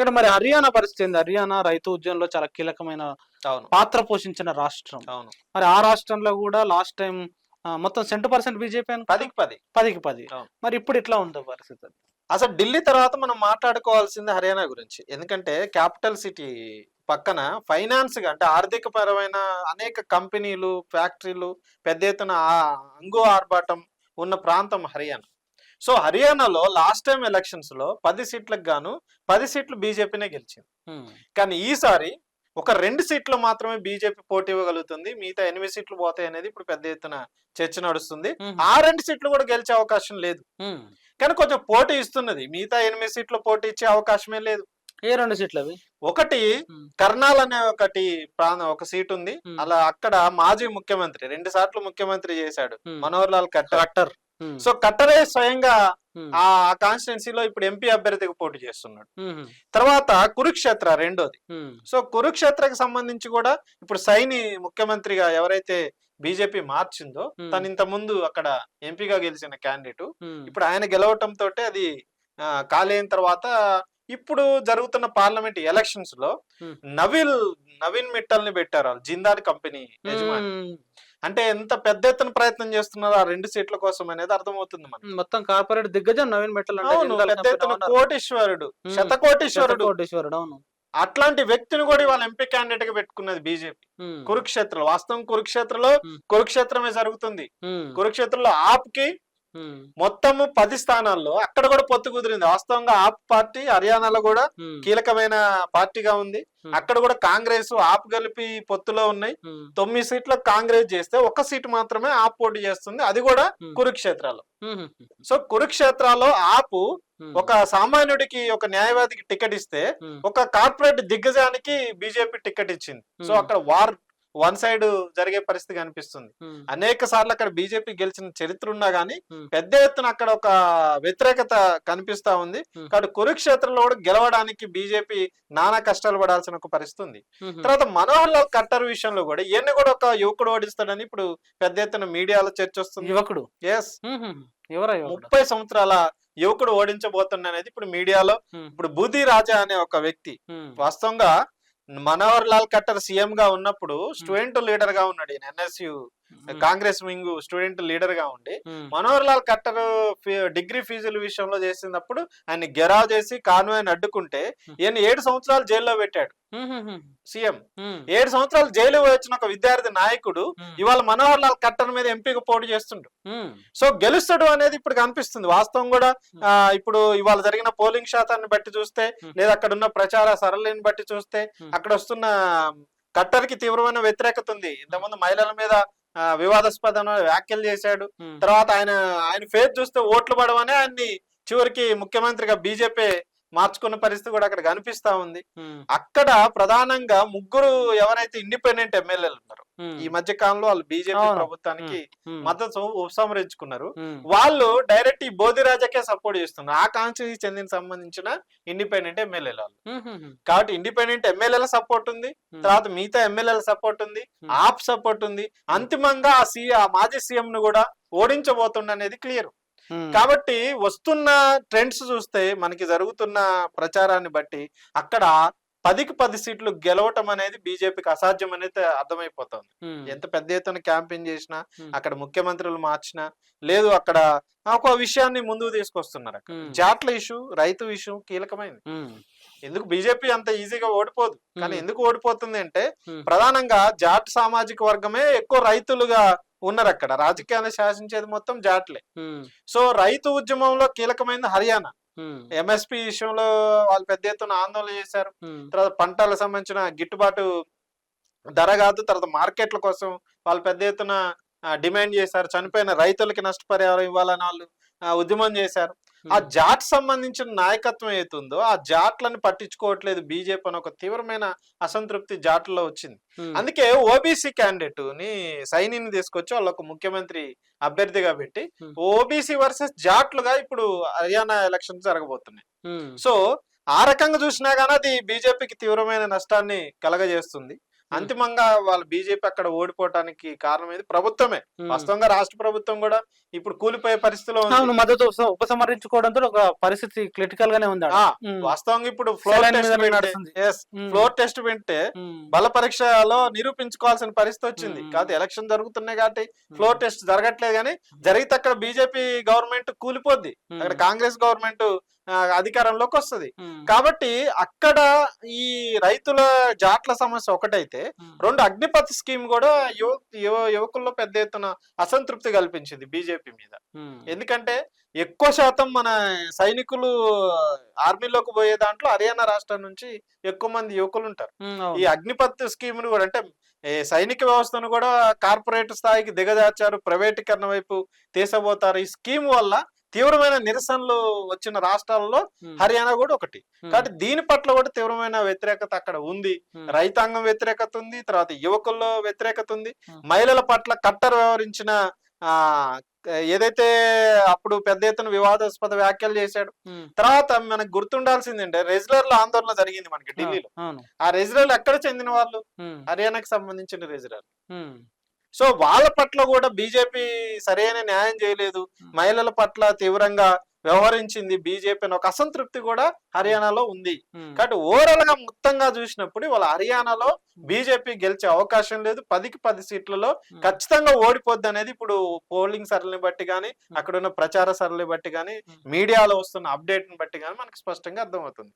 ఇక్కడ మరి హర్యానా పరిస్థితి ఏంది? హర్యానా రైతు ఉద్యమంలో చాలా కీలకమైన పాత్ర పోషించిన రాష్ట్రం. అవును. మరి ఆ రాష్ట్రంలో కూడా లాస్ట్ టైం మొత్తం సెంటు పర్సెంట్ బీజేపీ పదికి పది. పదికి పది. మరి ఇప్పుడు ఇట్లా ఉందో పరిస్థితి? అసలు ఢిల్లీ తర్వాత మనం మాట్లాడుకోవాల్సింది హర్యానా గురించి. ఎందుకంటే క్యాపిటల్ సిటీ పక్కన ఫైనాన్స్గా అంటే ఆర్థిక పరమైన అనేక కంపెనీలు ఫ్యాక్టరీలు పెద్ద ఎత్తున అంగు ఆర్భాటం ఉన్న ప్రాంతం హర్యానా. సో హర్యానాలో లాస్ట్ టైం ఎలక్షన్స్లో పది సీట్లకు గాను పది సీట్లు బీజేపీనే గెలిచింది. కానీ ఈసారి ఒక రెండు సీట్లు మాత్రమే బీజేపీ పోటీ ఇవ్వగలుగుతుంది. మిగతా ఎనిమిది సీట్లు పోతాయి అనేది ఇప్పుడు పెద్ద ఎత్తున చర్చ నడుస్తుంది. ఆ రెండు సీట్లు కూడా గెలిచే అవకాశం లేదు. కానీ కొంచెం పోటీ ఇస్తున్నది. మిగతా ఎనిమిది సీట్లు పోటీ ఇచ్చే అవకాశమే లేదు. ఏ రెండు సీట్లు అవి ఒకటి. కర్నాల్ అనే ఒకటి ప్రాంతం ఒక సీట్ ఉంది. అలా అక్కడ మాజీ ముఖ్యమంత్రి రెండు సార్లు ముఖ్యమంత్రి చేశాడు. మనోహర్ లాల్ కట్టర్. సో కట్టరే స్వయంగా ఆ కాన్స్టిట్యున్సీలో ఇప్పుడు ఎంపీ అభ్యర్థిగా పోటీ చేస్తున్నాడు. తర్వాత కురుక్షేత్ర రెండోది. సో కురుక్షేత్రకు సంబంధించి కూడా ఇప్పుడు సైని ముఖ్యమంత్రిగా ఎవరైతే బీజేపీ మార్చిందో. తను ఇంత ముందు అక్కడ ఎంపీగా గెలిచిన క్యాండిడేట్. ఇప్పుడు ఆయన గెలవటం తోటే అది ఖాళీ అయిన తర్వాత ఇప్పుడు జరుగుతున్న పార్లమెంట్ ఎలక్షన్స్లో Hmm. నవీల్ నవీన్ మిట్టల్ని పెట్టారు వాళ్ళు జిందాల్ కంపెనీ యజమాని అంటే ఎంత పెద్ద ఎత్తున ప్రయత్నం చేస్తున్నారు ఆ రెండు సీట్ల కోసం అనేది అర్థమవుతుంది మనకి మొత్తం కార్పొరేట్ దిగ్గజం నవీన్ మెట్టల్ పెద్ద ఎత్తున. కోటీశ్వరుడు Hmm. శతకోటీశ్వరుడు కోటేశ్వరుడు అవును అట్లాంటి వ్యక్తిని కూడా వాళ్ళ ఎంపీ క్యాండిడేట్గా పెట్టుకున్నది బీజేపీ ఉమ్. కురుక్షేత్రలో వాస్తవం కురుక్షేత్రలో Hmm. కురుక్షేత్రమే జరుగుతుంది. కురుక్షేత్రంలో ఆప్కి. మొత్తము పది స్థానాల్లో అక్కడ కూడా పొత్తు కుదిరింది వాస్తవంగా ఆప్ పార్టీ హర్యానాలో కూడా. కీలకమైన పార్టీగా ఉంది. అక్కడ కూడా కాంగ్రెస్ ఆప్ కలిపి పొత్తులో ఉన్నాయి. తొమ్మిది సీట్లకు కాంగ్రెస్ చేస్తే ఒక సీటు మాత్రమే ఆప్ పోటీ చేస్తుంది అది కూడా. కురుక్షేత్రాలో. సో కురుక్షేత్రాలో ఆపు. ఒక సామాన్యుడికి ఒక న్యాయవాదికి టికెట్ ఇస్తే. ఒక కార్పొరేట్ దిగ్గజానికి బీజేపీ టికెట్ ఇచ్చింది సో. అక్కడ వార్ వన్ సైడ్ జరిగే పరిస్థితి కనిపిస్తుంది. అనేక సార్లు అక్కడ బీజేపీ గెలిచిన చరిత్ర ఉన్నా గానీ. పెద్ద ఎత్తున అక్కడ ఒక వ్యతిరేకత కనిపిస్తా ఉంది. కాబట్టి కురుక్షేత్రంలో కూడా గెలవడానికి బీజేపీ నానా కష్టాలు పడాల్సిన ఒక పరిస్థితి ఉంది. తర్వాత మనోహర్ లాల్ ఖట్టర్ విషయంలో కూడా ఈయన కూడా ఒక యువకుడు ఓడిస్తాడని ఇప్పుడు పెద్ద ఎత్తున మీడియాలో చర్చ వస్తుంది యువకుడు ఎస్ ముప్పై సంవత్సరాల యువకుడు ఓడించబోతుండ అనేది ఇప్పుడు మీడియాలో. ఇప్పుడు బుద్ధి రాజా అనే ఒక వ్యక్తి. వాస్తవంగా మనోహర్ లాల్ ఖట్టర్ సీఎం గా ఉన్నప్పుడు స్టూడెంట్ లీడర్గా ఉన్నాడు ఈయన ఎన్ఎస్యు. కాంగ్రెస్ వింగ్ స్టూడెంట్ లీడర్గా ఉండి. మనోహర్ లాల్ ఖట్టర్ ఫీ- డిగ్రీ ఫీజుల విషయంలో చేసినప్పుడు ఆయన గెరావ్ చేసి కాన్వాయ్ని అడ్డుకుంటే ఈయన ఏడు సంవత్సరాలు జైల్లో పెట్టాడు. సీఎం. ఏడు సంవత్సరాలు జైలు వచ్చిన ఒక విద్యార్థి నాయకుడు. ఇవాళ మనోహర్ లాల్ ఖట్టర్ మీద ఎంపీగా పోటీ చేస్తుండు. సో గెలుస్తాడు అనేది ఇప్పుడు కనిపిస్తుంది వాస్తవం కూడా ఇప్పుడు ఇవాళ జరిగిన పోలింగ్ శాతాన్ని బట్టి చూస్తే. లేదా అక్కడ ఉన్న ప్రచార సరళిని బట్టి చూస్తే. అక్కడ వస్తున్న కట్టర్కి తీవ్రమైన వ్యతిరేకత ఉంది ఇంతకుముందు మహిళల మీద వివాదాస్పదమైన వ్యాఖ్యలు చేశాడు. తర్వాత ఆయన ఆయన ఫేస్ చూస్తే ఓట్లు పడవని ఆయన్ని చివరికి ముఖ్యమంత్రిగా బీజేపీ మార్చుకున్న పరిస్థితి కూడా అక్కడ కనిపిస్తా ఉంది. అక్కడ ప్రధానంగా ముగ్గురు ఎవరైతే ఇండిపెండెంట్ ఎమ్మెల్యేలు ఉన్నారో. ఈ మధ్య కాలంలో వాళ్ళు బీజేపీ. ప్రభుత్వానికి. మద్దతు ఉపసంహరించుకున్నారు. వాళ్ళు డైరెక్ట్ ఈ బోధిరాజకే సపోర్ట్ చేస్తున్నారు ఆ కాన్స్టిట్యూన్సీ చెందిన సంబంధించిన ఇండిపెండెంట్ ఎమ్మెల్యేలు వాళ్ళు. కాబట్టి ఇండిపెండెంట్ ఎమ్మెల్యేల సపోర్ట్ ఉంది. తర్వాత మిగతా ఎమ్మెల్యేల సపోర్ట్ ఉంది. ఆప్ సపోర్ట్ ఉంది అంతిమంగా ఆ సీ ఆ మాజీ సీఎం ను కూడా ఓడించబోతుండ అనేది క్లియర్. కాబట్టి వస్తున్న ట్రెండ్స్ చూస్తే మనకి జరుగుతున్న ప్రచారాన్ని బట్టి అక్కడ పదికి పది సీట్లు గెలవటం అనేది బీజేపీకి అసాధ్యం అనేది అర్థమైపోతుంది. ఎంత పెద్ద ఎత్తున క్యాంపెయిన్ చేసినా. అక్కడ ముఖ్యమంత్రులు మార్చినా లేదు అక్కడ ఒక విషయాన్ని ముందుకు తీసుకొస్తున్నారు. జాట్ల ఇష్యూ రైతు ఇష్యూ కీలకమైంది ఉమ్. ఎందుకు బీజేపీ అంత ఈజీగా ఓడిపోదు కానీ. ఎందుకు ఓడిపోతుంది అంటే. ప్రధానంగా జాట్ సామాజిక వర్గమే ఎక్కువ రైతులుగా ఉన్నారు అక్కడ రాజకీయాన్ని శాసించేది మొత్తం జాట్లే. సో రైతు ఉద్యమంలో కీలకమైనది హర్యానా. ఎంఎస్పి విషయంలో వాళ్ళు పెద్ద ఎత్తున ఆందోళన చేశారు. తర్వాత పంటలకు సంబంధించిన గిట్టుబాటు ధర కాదు తర్వాత మార్కెట్ల కోసం వాళ్ళు పెద్ద ఎత్తున డిమాండ్ చేశారు చనిపోయిన రైతులకి నష్టపరిహారం ఇవ్వాలని వాళ్ళు ఉద్యమం చేశారు ఆ జాట్ సంబంధించిన నాయకత్వం ఏతుందో ఆ జాట్లను పట్టించుకోవట్లేదు బీజేపీ అని ఒక తీవ్రమైన అసంతృప్తి జాట్లలో వచ్చింది. అందుకే ఓబీసీ క్యాండిడేట్ని సైనిని తీసుకొచ్చి వాళ్ళు ఒక ముఖ్యమంత్రి అభ్యర్థిగా పెట్టి. ఓబీసీ వర్సెస్ జాట్లుగా ఇప్పుడు హర్యానా ఎలక్షన్స్ జరగబోతున్నాయి. సో ఆ రకంగా చూసినా గానీ అది బీజేపీకి తీవ్రమైన నష్టాన్ని కలగజేస్తుంది అంతిమంగా వాళ్ళు బీజేపీ అక్కడ ఓడిపోవటానికి కారణం ఏది ప్రభుత్వమే ఉమ్. వాస్తవంగా రాష్ట్ర ప్రభుత్వం కూడా ఇప్పుడు కూలిపోయే పరిస్థితిలో ఉంది మద్దతు ఉప- ఉపసంహరించుకోవడంతో ఒక పరిస్థితి క్రిటికల్ గానే ఉంది ఉమ్. వాస్తవంగా ఇప్పుడు ఫ్లోర్ టెస్ట్. ఫ్లోర్ టెస్ట్ వింటే. బల పరీక్షలో నిరూపించుకోవాల్సిన పరిస్థితి వచ్చింది. కాదు ఎలక్షన్ జరుగుతున్నాయి కాబట్టి ఫ్లోర్ టెస్ట్ జరగట్లేదు కానీ జరిగితే అక్కడ బీజేపీ గవర్నమెంట్ కూలిపోద్ది. అక్కడ కాంగ్రెస్ గవర్నమెంట్ అధికారంలోకి వస్తది. కాబట్టి అక్కడ ఈ రైతుల జాట్ల సమస్య ఒకటైతే. రెండు అగ్నిపథ్ స్కీమ్ కూడా యువ యువ- యువకుల్లో పెద్ద ఎత్తున అసంతృప్తి కల్పించింది బీజేపీ మీద. ఎందుకంటే ఎక్కువ శాతం మన సైనికులు ఆర్మీలోకి పోయే దాంట్లో హర్యానా రాష్ట్రం నుంచి ఎక్కువ మంది యువకులు ఉంటారు ఈ. అగ్నిపత్ స్కీమ్ను కూడా అంటే సైనిక వ్యవస్థను కూడా కార్పొరేట్ స్థాయికి దిగజార్చారు ప్రైవేటీకరణ వైపు తీసబోతారు ఈ స్కీమ్ వల్ల తీవ్రమైన నిరసనలు వచ్చిన రాష్ట్రాల్లో. హర్యానా కూడా ఒకటి. కాబట్టి దీని పట్ల కూడా తీవ్రమైన వ్యతిరేకత అక్కడ ఉంది. రైతాంగం వ్యతిరేకత ఉంది తర్వాత యువకుల్లో వ్యతిరేకత ఉంది. మహిళల పట్ల కట్టర్ వ్యవహరించిన ఆ ఏదైతే అప్పుడు పెద్ద ఎత్తున వివాదాస్పద వ్యాఖ్యలు చేశాడు. తర్వాత మనకు గుర్తుండాల్సిందంటే రెజ్లర్ల ఆందోళన జరిగింది మనకి ఢిల్లీలో ఆ రెజ్లర్లు ఎక్కడ చెందిన వాళ్ళు. హర్యానాకి సంబంధించిన రెజ్లర్. సో వాళ్ళ పట్ల కూడా బీజేపీ సరైన న్యాయం చేయలేదు. మహిళల పట్ల తీవ్రంగా వ్యవహరించింది బీజేపీ అని ఒక అసంతృప్తి కూడా హర్యానాలో ఉంది. కాబట్టి ఓవరాల్గా మొత్తంగా చూసినప్పుడు వాళ్ళ హర్యానాలో బీజేపీ గెలిచే అవకాశం లేదు పదికి పది సీట్లలో. ఖచ్చితంగా ఓడిపోద్ది అనేది ఇప్పుడు పోలింగ్ సరళిని బట్టి కానీ అక్కడ ఉన్న ప్రచార సరళిని బట్టి కానీ. మీడియాలో వస్తున్న అప్డేట్ని బట్టి కానీ మనకు స్పష్టంగా అర్థమవుతుంది